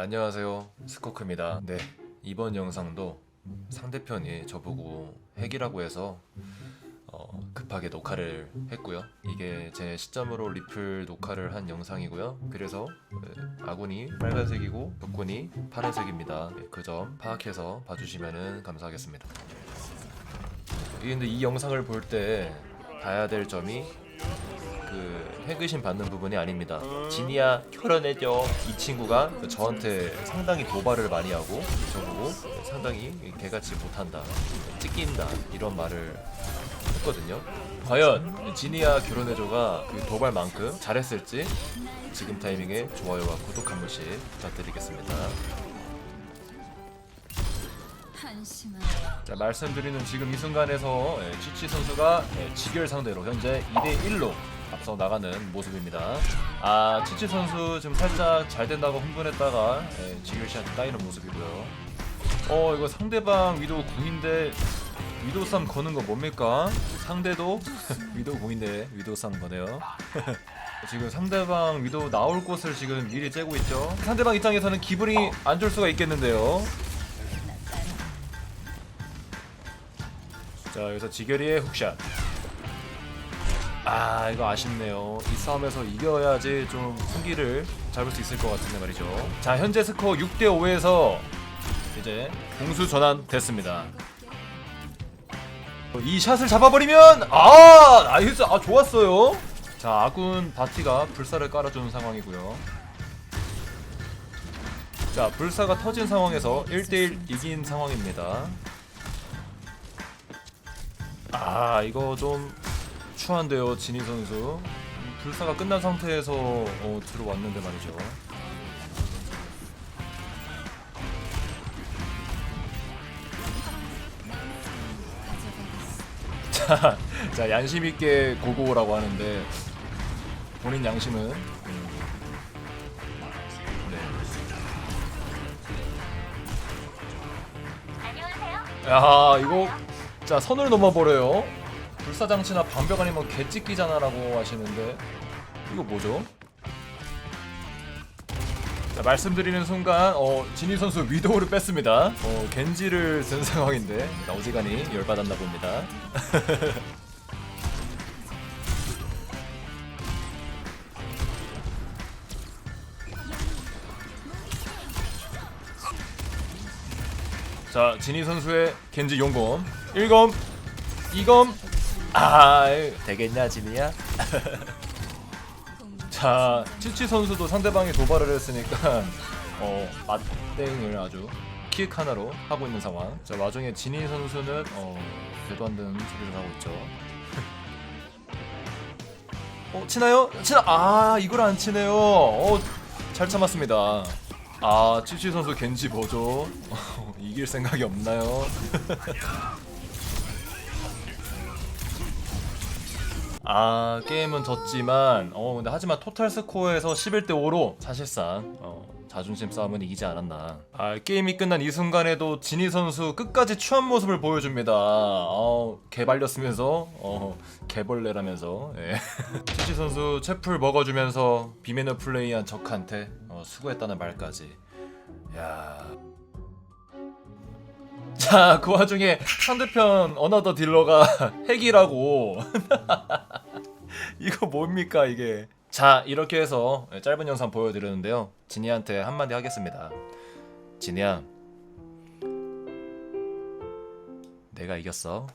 안녕하세요. 스코크입니다. 네 이번 영상도 상대편이 저보고 핵이라고 해서 어, 급하게 녹화를 했고요. 이게 제 시점으로 리플 녹화를 한 영상이고요. 그래서 네, 아군이 빨간색이고 적군이 파란색입니다. 그점 파악해서 봐주시면 감사하겠습니다. 이 근데 이 영상을 볼 때 봐야 될 점이 그 핵의심 받는 부분이 아닙니다. 지니야 결혼해줘. 이 친구가 저한테 상당히 도발을 많이 하고 저보고 상당히 개같이 못한다, 찢긴다 이런 말을 했거든요. 과연 지니야 결혼해줘가 그 도발만큼 잘했을지 지금 타이밍에 좋아요와 구독 한 번씩 부탁드리겠습니다. 자 말씀드리는 지금 이 순간에서 예, 치치 선수가 예, 지결 상대로 현재 2대 1로 앞서 나가는 모습입니다. 아 치치 선수 지금 살짝 잘 된다고 흥분했다가 예, 지결 씨한테 따이는 모습이고요. 어 이거 상대방 위도우 궁인데 위도우 싸움 거는 거 뭡니까? 상대도 위도우 궁인데 위도우 싸움 거네요. 지금 상대방 위도우 나올 곳을 지금 미리 째고 있죠. 상대방 입장에서는 기분이 안 좋을 수가 있겠는데요. 자 여기서 지결이의 훅샷 아 이거 아쉽네요. 이 싸움에서 이겨야지 좀 승기를 잡을 수 있을 것 같은데 말이죠. 자 현재 스코어 6대 5에서 이제 공수 전환 됐습니다. 이 샷을 잡아버리면 아 나이스. 아 좋았어요. 자 아군 바티가 불사를 깔아주는 상황이고요. 자 불사가 터진 상황에서 1대1 이긴 상황입니다. 아 이거 좀 추한데요 진희 선수. 음, 불사가 끝난 상태에서 어, 들어왔는데 말이죠. 자, 자 양심 있게 고고라고 하는데 본인 양심은 음, 네. 야 이거 자 선을 넘어버려요 불사장치나 방벽 아니면 개찍기잖아 라고 하시는데 이거 뭐죠? 자 말씀드리는 순간 어 진희 선수 위도우를 뺐습니다. 어 겐지를 쓴 상황인데 자, 어지간히 열받았나 봅니다. 자 진희 선수의 겐지 용검. 1검 2검 아 되겠냐 진희야 자 치치 선수도 상대방이 도발을 했으니까 어 맞땡을 아주 킥 하나로 하고 있는 상황 자 와중에 진희 선수는 어 되도 안 되는 소리를 하고 있죠 어 치나요? 치나 아 이걸 안 치네요 어잘 참았습니다 아 치치 선수 겐지 뭐죠? 이길 생각이 없나요? 아 게임은 졌지만 어 근데 하지만 토탈 스코어에서 11대 5로 사실상 어, 자존심 싸움은 이기지 않았나 아 게임이 끝난 이 순간에도 진희 선수 끝까지 추한 모습을 보여줍니다 어 개발렸으면서 어 개벌레라면서 예. 치치 선수 채플 먹어주면서 비매너 플레이한 적한테 어, 수고했다는 말까지 야 자, 그 와중에 상대편 어나더 딜러가 핵이라고. 이거 뭡니까, 이게. 자, 이렇게 해서 짧은 영상 보여드렸는데요. 진이한테 한마디 하겠습니다. 진이야. 내가 이겼어.